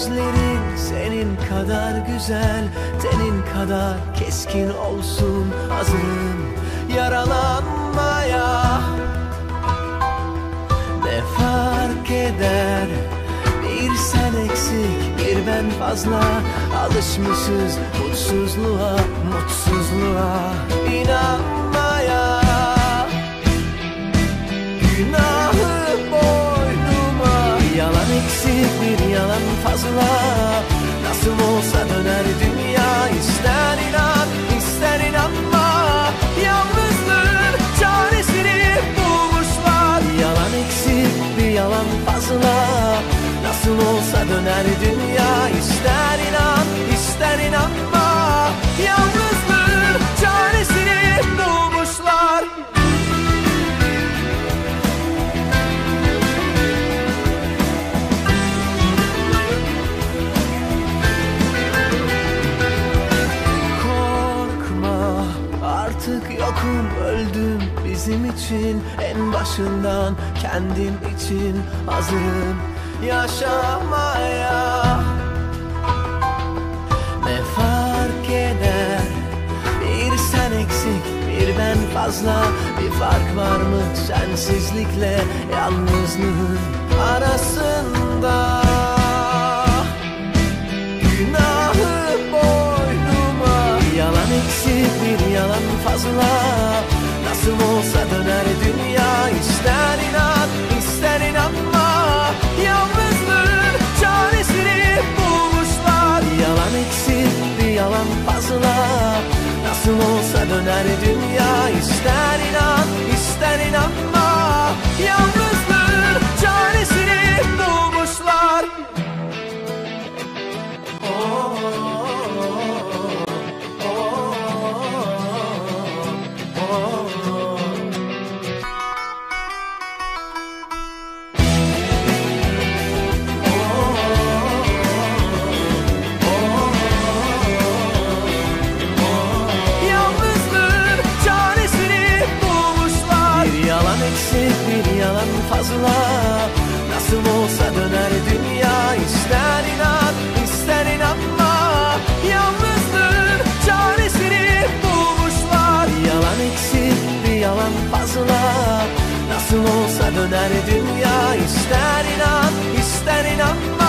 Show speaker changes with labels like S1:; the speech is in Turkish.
S1: Sözlerin senin kadar güzel Tenin kadar keskin olsun Hazırım yaralanmaya. Ne fark eder? Bir sen eksik bir ben fazla. Alışmışız mutsuzluğa Mutsuzluğa. İnanmaya döner dünya ister inan ister inanma. Yalnızlığın çaresini bulmuşlar. Korkma artık yokum öldüm bizim için. En başından kendim için hazırım yaşamaya. Ne fark eder? Bir sen eksik bir ben fazla. Bir fark var mı sensizlikle yalnızlığın arasında? Günahı boynuma. Yalan eksik bir yalan fazla. Nasıl olsa döner dünya fazla Nasıl olsa döner dünya. İster inan ister inanma döner dünya ister inan ister inanma